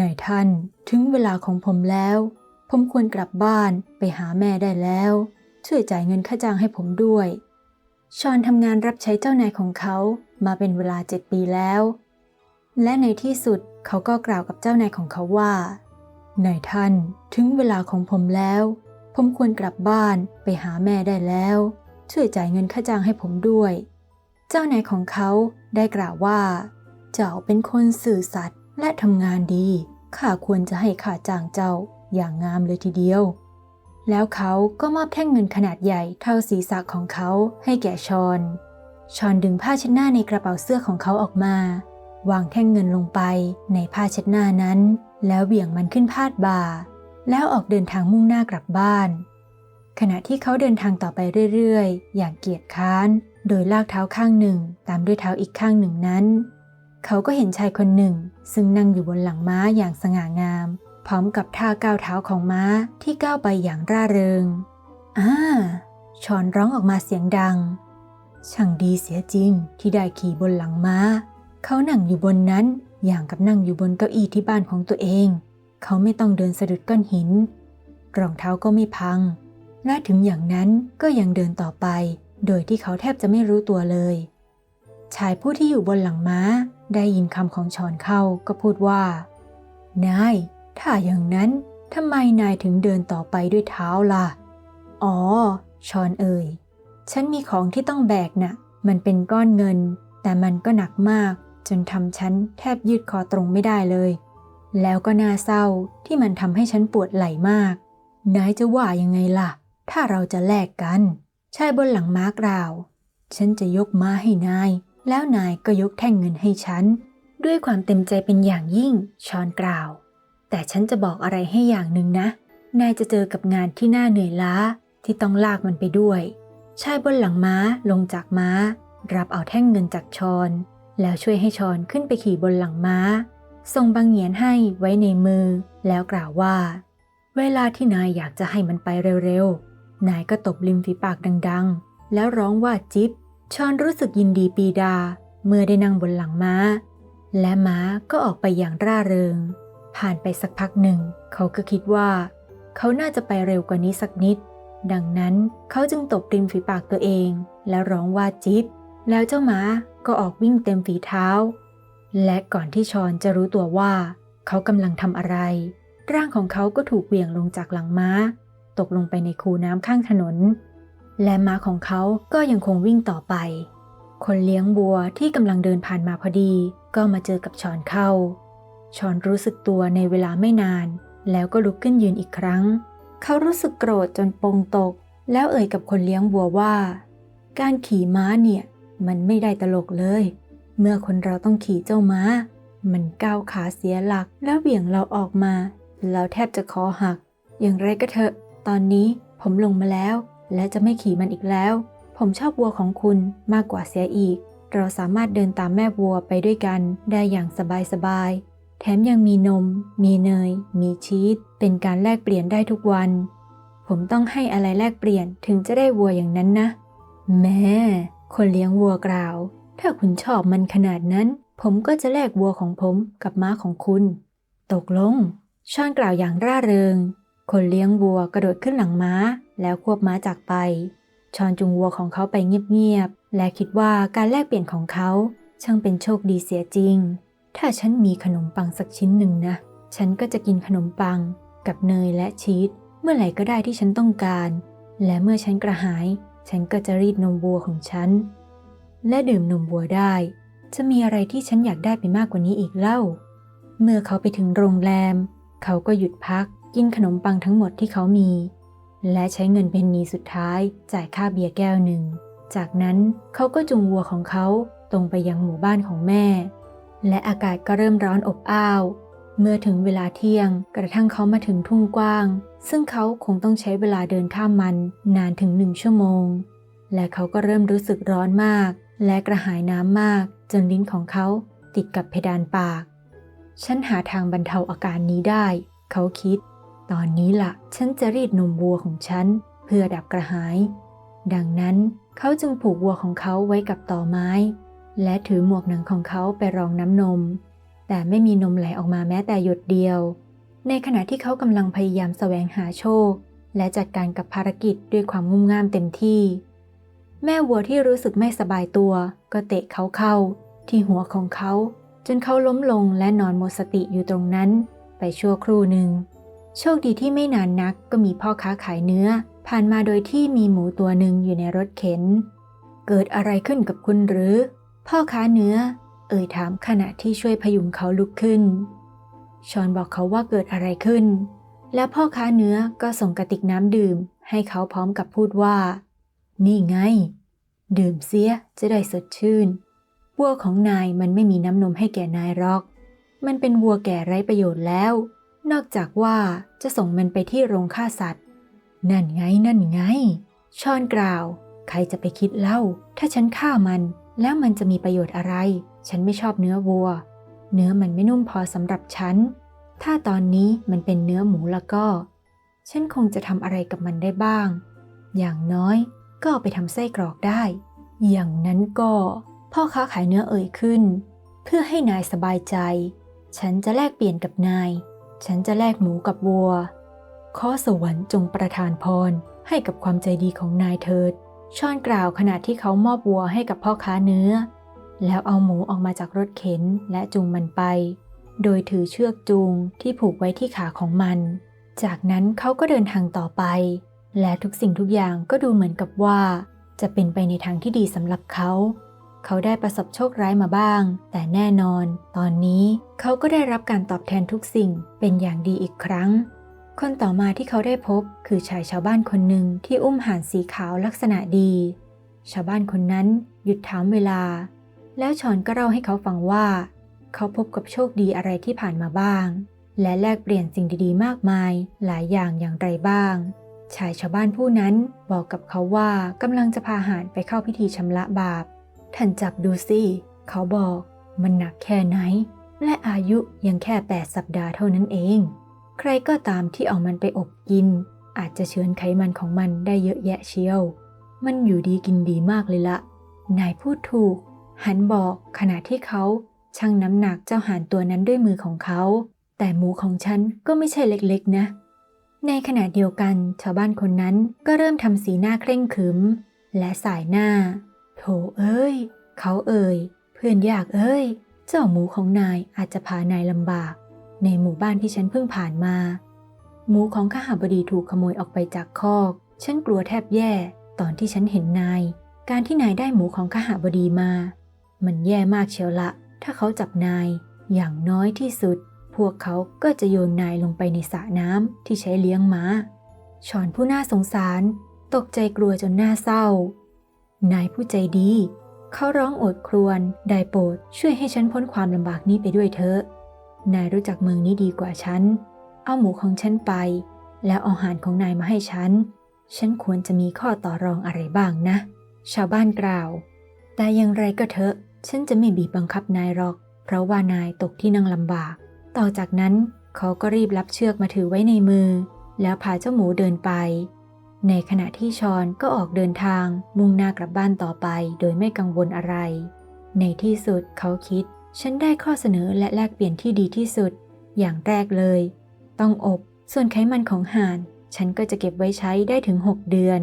นายท่านถึงเวลาของผมแล้ว ผมควรกลับบ้านไปหาแม่ได้แล้ว ช่วยจ่ายเงินค่าจ้างให้ผมด้วย ชอนทำงานรับใช้เจ้านายของเขามาเป็นเวลาเจ็ดปีแล้ว และในที่สุดเขาก็กล่าวกับเจ้านายของเขาว่านายท่านถึงเวลาของผมแล้ว ผมควรกลับบ้านไปหาแม่ได้แล้ว ช่วยจ่ายเงินค่าจ้างให้ผมด้วย เจ้านายของเขาได้กล่าวว่า เจ้าเป็นคนสื่อสัตย์ และทำงานดี ข้าควรจะให้ค่าจ้างเจ้าอย่างงามเลยทีเดียว แล้วเขาก็มอบแท่งเงินขนาดใหญ่เท่าศีรษะของเขาให้แก่ชอนชอนดึงผ้าเช็ดหน้าในกระเป๋าเสื้อของเขาออกมา วางแท่งเงินลงไปในผ้าเช็ดหน้านั้น แล้วเบี่ยงมันขึ้นพาดบ่า แล้วออกเดินทางมุ่งหน้ากลับบ้าน ขณะที่เขาเดินทางต่อไปเรื่อยๆ อย่างเกียจค้าน โดยลากเท้าข้างหนึ่งตามด้วยเท้าอีกข้างหนึ่งนั้น เขาก็เห็นชายคนหนึ่ง ซึ่งนั่งอยู่บนหลังม้าอย่างสง่างาม พร้อมกับท่าก้าวเท้าของม้าที่ก้าวไปอย่างร่าเริงอ่าชอนร้องออกมาเสียงดัง ช่างดีเสียจริงที่ได้ขี่บนหลังม้า เขานั่งอยู่บนนั้นอย่างกับนั่งอยู่บนเก้าอี้ที่บ้านของตัวเอง เขาไม่ต้องเดินสะดุดก้อนหิน รองเท้าก็ไม่พัง และถึงอย่างนั้นก็ยังเดินต่อไป โดยที่เขาแทบจะไม่รู้ตัวเลย ชายผู้ที่อยู่บนหลังม้าได้ยินคำของชอนเข้าก็พูดว่า นาย ถ้าอย่างนั้นทำไมนายถึงเดินต่อไปด้วยเท้าล่ะ อ๋อ ชอนเอ่ย ฉันมีของที่ต้องแบกน่ะ มันเป็นก้อนเงิน แต่มันก็หนักมาก จนทำฉันแทบยืดคอตรงไม่ได้เลย แล้วก็น่าเศร้าที่มันทำให้ฉันปวดไหล่มาก นายจะว่ายังไงล่ะ ถ้าเราจะแลกกัน ชายบนหลังม้ากล่าว ฉันจะยกม้าให้นาย แล้วนายก็ยกแท่งเงินให้ฉัน ด้วยความเต็มใจเป็นอย่างยิ่ง ชอนกล่าว แต่ฉันจะบอกอะไรให้อย่างหนึ่งนะ นายจะเจอกับงานที่น่าเหนื่อยล้าที่ต้องลากมันไปด้วย ชายบนหลังม้าลงจากม้า รับเอาแท่งเงินจากชอน แล้วช่วยให้ชอนขึ้นไปขี่บนหลังม้า ส่งบางเหงียนให้ไว้ในมือ แล้วกล่าวว่า เวลาที่นายอยากจะให้มันไปเร็วๆ นายก็ตบริมฝีปากดังๆ แล้วร้องว่าจิ๊บ ชอนรู้สึกยินดีปีดาเมื่อได้นั่งบนหลังม้า และม้าก็ออกไปอย่างร่าเริง ผ่านไปสักพักหนึ่ง เขาก็คิดว่า เขาน่าจะไปเร็วกว่านี้สักนิด ดังนั้นเขาจึงตบริมฝีปากตัวเอง แล้วร้องว่าจิ๊บแล้วเจ้าม้าก็ออกวิ่งเต็มฝีเท้า และก่อนที่ชอนจะรู้ตัวว่า เขากำลังทำอะไร ร่างของเขาก็ถูกเหวี่ยงลงจากหลังม้า ตกลงไปในคูน้ำข้างถนน และม้าของเขาก็ยังคงวิ่งต่อไป คนเลี้ยงบัวที่กำลังเดินผ่านมาพอดี ก็มาเจอกับชอนเข้า ชอนรู้สึกตัวในเวลาไม่นาน แล้วก็ลุกขึ้นยืนอีกครั้ง เขารู้สึกโกรธจนปงตก แล้วเอ่ยกับคนเลี้ยงบัวว่า การขี่ม้าเนี่ย มันไม่ได้ตลกเลย เมื่อคนเราต้องขี่เจ้าม้า มันก้าวขาเสียหลักแล้วเบี่ยงเราออกมา เราแทบจะคอหัก อย่างไรก็เถอะ ตอนนี้ผมลงมาแล้ว และจะไม่ขี่มันอีกแล้ว ผมชอบวัวของคุณมากกว่าเสียอีก เราสามารถเดินตามแม่วัวไปด้วยกันได้อย่างสบายๆ แถมยังมีนม มีเนย มีชีส เป็นการแลกเปลี่ยนได้ทุกวัน ผมต้องให้อะไรแลกเปลี่ยนถึงจะได้วัวอย่างนั้นนะ แม่ คนเลี้ยงวัวกล่าว ถ้าคุณชอบมันขนาดนั้น ผมก็จะแลกวัวของผมกับม้าของคุณ ตกลง ชอนกล่าวอย่างร่าเริง คนเลี้ยงวัวกระโดดขึ้นหลังม้า แล้วควบม้าจากไป ชอนจูงวัวของเขาไปเงียบๆ และคิดว่าการแลกเปลี่ยนของเขา ช่างเป็นโชคดีเสียจริง ถ้าฉันมีขนมปังสักชิ้นหนึ่งนะ ฉันก็จะกินขนมปัง กับเนยและชีสเมื่อไหร่ก็ได้ที่ฉันต้องการ และเมื่อฉันกระหาย ฉันก็จะรีดนมวัวของฉัน และดื่มนมวัวได้ จะมีอะไรที่ฉันอยากได้ไปมากกว่านี้อีกเล่า เมื่อเขาไปถึงโรงแรม เขาก็หยุดพัก กินขนมปังทั้งหมดที่เขามี และใช้เงินเพนนีสุดท้ายจ่ายค่าเบียร์แก้วหนึ่ง จากนั้นเขาก็จูงวัวของเขาตรงไปยังหมู่บ้านของแม่ และอากาศก็เริ่มร้อนอบอ้าว เมื่อถึงเวลาเที่ยงกระทั่งเขามาถึงทุ่งกว้าง ซึ่งเขาคงต้องใช้เวลาเดินข้ามมันนานถึงหนึ่งชั่วโมง และเขาก็เริ่มรู้สึกร้อนมาก และกระหายน้ำมาก จนลิ้นของเขาติดกับเพดานปาก ฉันหาทางบรรเทาอาการนี้ได้ เขาคิด ตอนนี้ละ่ะ ฉันจะรีดนมวัวของฉัน เพื่อดับกระหาย ดังนั้นเขาจึงผูกวัวของเขาไว้กับต่อไม้ และถือหมวกหนังของเขาไปรองน้ำนม แต่ไม่มีนมไหลออกมาแม้แต่หยดเดียว ในขณะที่เขากำลังพยายามแสวงหาโชค และจัดการกับภารกิจด้วยความงุ่มง่ามเต็มที่ แม่วัวที่รู้สึกไม่สบายตัว ก็เตะเขาเข้า ที่หัวของเขา จนเขาล้มลงและนอนหมดสติอยู่ตรงนั้น ไปชั่วครู่หนึ่ง โชคดีที่ไม่นานนักก็มีพ่อค้าขายเนื้อ ผ่านมาโดยที่มีหมูตัวหนึ่งอยู่ในรถเข็น เกิดอะไรขึ้นกับคุณหรือ พ่อค้าเนื้อ เอ่ยถามขณะที่ช่วยพยุงเขาลุกขึ้น ชอนบอกเขาว่าเกิดอะไรขึ้น แล้วพ่อค้าเนื้อก็ส่งกระติกน้ำดื่ม ให้เขาพร้อมกับพูดว่า นี่ไง ดื่มเสียจะได้สดชื่นวัวของนายมันไม่มีน้ำนมให้แก่นายหรอก มันเป็นวัวแก่ไร้ประโยชน์แล้ว นอกจากว่าจะส่งมันไปที่โรงฆ่าสัตว์ นั่นไงนั่นไง ชอนกล่าว ใครจะไปคิดเล่า ถ้าฉันฆ่ามัน แล้วมันจะมีประโยชน์อะไร ฉันไม่ชอบเนื้อวัว เนื้อมันไม่นุ่มพอสำหรับฉัน ถ้าตอนนี้มันเป็นเนื้อหมูแล้วก็ ฉันคงจะทำอะไรกับมันได้บ้าง อย่างน้อยก็ไปทำไส้กรอกได้ อย่างนั้นก็ พ่อค้าขายเนื้อเอ่ยขึ้น เพื่อให้นายสบายใจ ฉันจะแลกเปลี่ยนกับนาย ฉันจะแลกหมูกับวัว ขอสวรรค์จงประทานพรให้กับความใจดีของนายเถิด ชอนกล่าวขณะที่เขามอบวัวให้กับพ่อค้าเนื้อ แล้วเอาหมูออกมาจากรถเข็นและจูงมันไป โดยถือเชือกจูงที่ผูกไว้ที่ขาของมัน จากนั้นเขาก็เดินทางต่อไป และทุกสิ่งทุกอย่างก็ดูเหมือนกับว่า จะเป็นไปในทางที่ดีสำหรับเขา เขาได้ประสบโชคร้ายมาบ้าง แต่แน่นอน ตอนนี้เขาก็ได้รับการตอบแทนทุกสิ่งเป็นอย่างดีอีกครั้ง คนต่อมาที่เขาได้พบคือชายชาวบ้านคนหนึ่งที่อุ้มห่านสีขาวลักษณะดี ชาวบ้านคนนั้นหยุดถามเวลา แล้วชอนก็เล่าให้เขาฟังว่า เขาพบกับโชคดีอะไรที่ผ่านมาบ้าง และแลกเปลี่ยนสิ่งดีๆ มากมาย หลายอย่างอย่างไรบ้างชายชาวบ้านผู้นั้นบอกกับเขาว่ากำลังจะพาหานไปเข้าพิธีชำระบาป ท่านจับดูสิ เขาบอกมันหนักแค่ไหน และอายุยังแค่ 8 สัปดาห์เท่านั้นเอง ใครก็ตามที่เอามันไปอบกิน อาจจะเชื้อนไขมันของมันได้เยอะแยะเชียว มันอยู่ดีกินดีมากเลยละ นายพูดถูก หันบอกขณะที่เขาชั่งน้ำหนักเจ้าห่านตัวนั้นด้วยมือของเขา แต่หมูของฉันก็ไม่ใช่เล็กๆนะ ในขณะเดียวกันชาวบ้านคนนั้นก็เริ่มทำสีหน้าเคร่งขรึม และสายหน้า โถเอ้ย เขาเอ่ย เพื่อนยากเอ้ย เจ้าหมูของนายอาจจะพานายลำบาก ในหมู่บ้านที่ฉันเพิ่งผ่านมา หมูของข้าหาบดีถูกขโมยออกไปจากคอก ฉันกลัวแทบแย่ ตอนที่ฉันเห็นนาย การที่นายได้หมูของข้าหาบดีมา มันแย่มากเชียวละ ถ้าเขาจับนาย อย่างน้อยที่สุด พวกเขาก็จะโยนนายลงไปในสระน้ำที่ใช้เลี้ยงม้าชอนผู้น่าสงสาร ตกใจกลัวจนหน่าเศร้า นายผู้ใจดี เขาร้องโอดครวญได้โปรดช่วยให้ฉันพ้นความลำบากนี้ไปด้วยเถอะนายรู้จักเมืองนี้ดีกว่าฉัน เอาหมูของฉันไป แล้วเอาอาหารของนายมาให้ฉัน ฉันควรจะมีข้อต่อรองอะไรบ้างนะ ชาวบ้านกล่าว แต่อย่างไรก็เถอะ ฉันจะไม่บีบบังคับนายหรอก เพราะว่านายตกที่นั่งลำบาก ต่อจากนั้นเขาก็รีบรับเชือกมาถือไว้ในมือ แล้วพาเจ้าหมูเดินไป ในขณะที่ชอนก็ออกเดินทางมุ่งหน้ากลับบ้านต่อไปโดยไม่กังวลอะไร ในที่สุดเขาคิด ฉันได้ข้อเสนอและแลกเปลี่ยนที่ดีที่สุด อย่างแรกเลย ต้องอบ ส่วนไขมันของห่าน ฉันก็จะเก็บไว้ใช้ได้ถึง 6 เดือน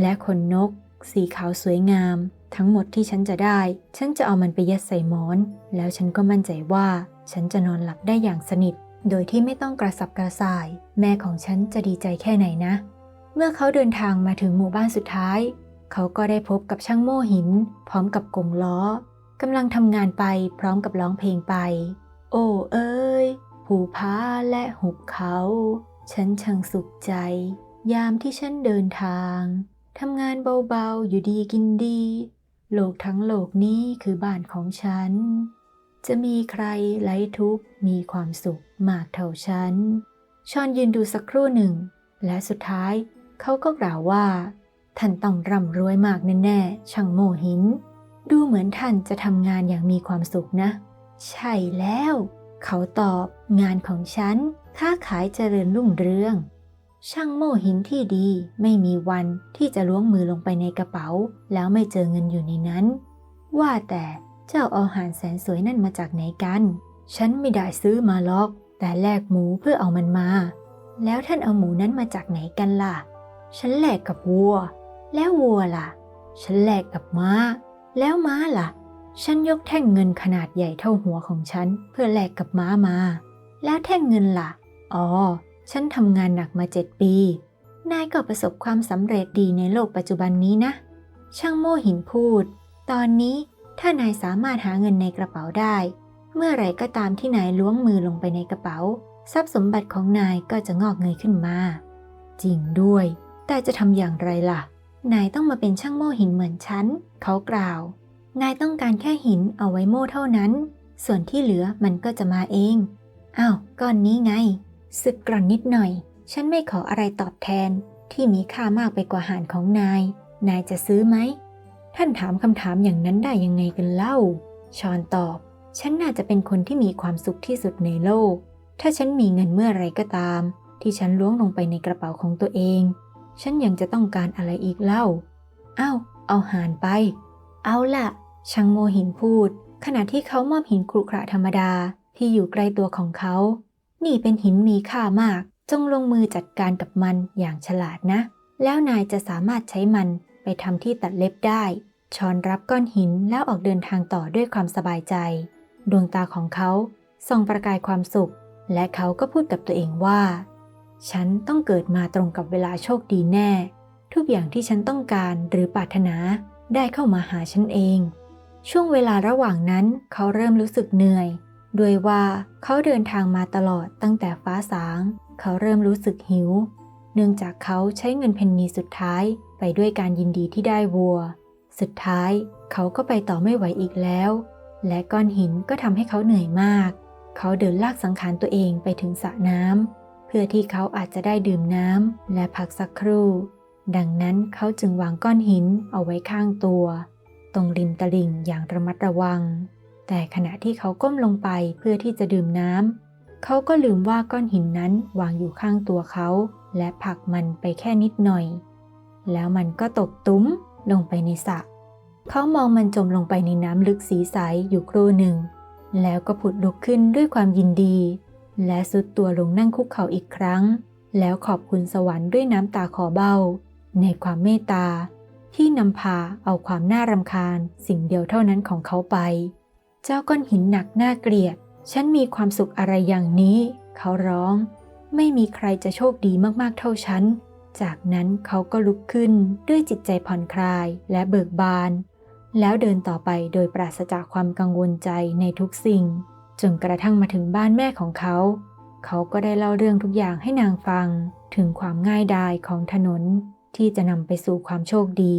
และขนนก สีขาวสวยงาม ทั้งหมดที่ฉันจะได้ ฉันจะเอามันไปยัดใส่หมอน แล้วฉันก็มั่นใจว่า ฉันจะนอนหลับได้อย่างสนิท โดยที่ไม่ต้องกระสับกระส่าย แม่ของฉันจะดีใจแค่ไหนนะ เมื่อเขาเดินทางมาถึงหมู่บ้านสุดท้าย เขาก็ได้พบกับช่างโม่หิน พร้อมกับกงล้อกำลังทำงานไปพร้อมกับร้องเพลงไป โอ้เอ้ยภูผาและหุบเขา ฉันช่างสุขใจ ยามที่ฉันเดินทางทำงานเบาๆ อยู่ดีกินดี โลกทั้งโลกนี้คือบ้านของฉัน จะมีใครไร้ทุกข์มีความสุขมากเท่าฉัน ชอนยืนดูสักครู่หนึ่ง และสุดท้าย เขาก็กล่าวว่า ท่านต้องร่ำรวยมากแน่ๆ ช่างโมหิน ดูเหมือนท่านจะทำงานอย่างมีความสุขนะ ใช่แล้ว เขาตอบ งานของฉัน ค้าขายเจริญรุ่งเรือง ช่างโมหินที่ดีไม่มีวันที่จะล้วงมือลงไปในกระเป๋า แล้วไม่เจอเงินอยู่ในนั้น ว่าแต่เจ้าเอาหารแสนสวยนั่นมาจากไหนกัน ฉันไม่ได้ซื้อมาหรอก แต่แลกหมูเพื่อเอามันมา แล้วท่านเอาหมูนั้นมาจากไหนกันล่ะ ฉันแหลกกับวัว แล้ววัวล่ะ ฉันแหลกกับม้า แล้วม้าล่ะ ฉันยกแท่งเงินขนาดใหญ่เท่าหัวของฉัน เพื่อแลกกับม้ามา แล้วแท่งเงินล่ะ อ๋อ ฉันทำงานหนักมาเจ็ดปี นายก็ประสบความสำเร็จดีในโลกปัจจุบันนี้นะ ช่างโม่หินพูด ตอนนี้ถ้านายสามารถหาเงินในกระเป๋าได้ เมื่อไรก็ตามที่นายล้วงมือลงไปในกระเป๋า ทรัพย์สมบัติของนายก็จะงอกเงยขึ้นมา จริงด้วย แต่จะทำอย่างไรล่ะ นายต้องมาเป็นช่างโม่หินเหมือนฉัน เขากล่าว นายต้องการแค่หินเอาไว้โม่เท่านั้น ส่วนที่เหลือมันก็จะมาเอง อ้าว ก้อนนี้ไง สึกกร่อนนิดหน่อย ฉันไม่ขออะไรตอบแทน ที่มีค่ามากไปกว่าหารของนาย นายจะซื้อไหม ท่านถามคำถามอย่างนั้นได้ยังไงกันเล่า ชอนตอบ ฉันน่าจะเป็นคนที่มีความสุขที่สุดในโลก ถ้าฉันมีเงินเมื่อไรก็ตาม ที่ฉันล้วงลงไปในกระเป๋าของตัวเอง ฉันยังจะต้องการอะไรอีกเล่า อ้าว เอาหารไป เอาล่ะช่างโมหินพูด ขณะที่เขามอบหินครุขระธรรมดาที่อยู่ใกล้ตัวของเขา นี่เป็นหินมีค่ามาก จงลงมือจัดการกับมันอย่างฉลาดนะ แล้วนายจะสามารถใช้มันไปทำที่ตัดเล็บได้ ชอนรับก้อนหินแล้วออกเดินทางต่อด้วยความสบายใจ ดวงตาของเขาส่องประกายความสุข และเขาก็พูดกับตัวเองว่า ฉันต้องเกิดมาตรงกับเวลาโชคดีแน่ ทุกอย่างที่ฉันต้องการหรือปรารถนาได้เข้ามาหาฉันเอง ช่วงเวลาระหว่างนั้นเขาเริ่มรู้สึกเหนื่อยด้วยว่าเขาเดินทางมาตลอดตั้งแต่ฟ้าสาง เขาเริ่มรู้สึกหิว เนื่องจากเขาใช้เงินเพนนีสุดท้ายไปด้วยการยินดีที่ได้วัว สุดท้ายเขาก็ไปต่อไม่ไหวอีกแล้ว และก้อนหินก็ทำให้เขาเหนื่อยมาก เขาเดินลากสังขารตัวเองไปถึงสระน้ำ เพื่อที่เขาอาจจะได้ดื่มน้ำและพักสักครู่ ดังนั้นเขาจึงวางก้อนหินเอาไว้ข้างตัว ตรงริมตลิ่งอย่างระมัดระวัง แต่ขณะที่เขาก้มลงไปเพื่อที่จะดื่มน้ำเขาก็ลืมว่าก้อนหินนั้นวางอยู่ข้างตัวเขา และผลักมันไปแค่นิดหน่อย แล้วมันก็ตกตุ้มลงไปในสระเขามองมันจมลงไปในน้ำลึกสีใสอยู่ครู่หนึ่ง แล้วก็ผุดลุกขึ้นด้วยความยินดี และสุดตัวลงนั่งคุกเข่าอีกครั้ง แล้วขอบคุณสวรรค์ด้วยน้ำตาขอเบ้า ในความเมตตา ที่นำพาเอาความน่ารำคาญ สิ่งเดียวเท่านั้นของเขาไป เจ้าก้อนหินหนักน่าเกลียด ฉันมีความสุขอะไรอย่างนี้ เขาร้อง ไม่มีใครจะโชคดีมากๆเท่าฉัน จากนั้นเขาก็ลุกขึ้นด้วยจิตใจผ่อนคลายและเบิกบาน แล้วเดินต่อไปโดยปราศจากความกังวลใจในทุกสิ่ง จนกระทั่งมาถึงบ้านแม่ของเขา เขาก็ได้เล่าเรื่องทุกอย่างให้นางฟัง ถึงความง่ายดายของถนนที่จะนำไปสู่ความโชคดี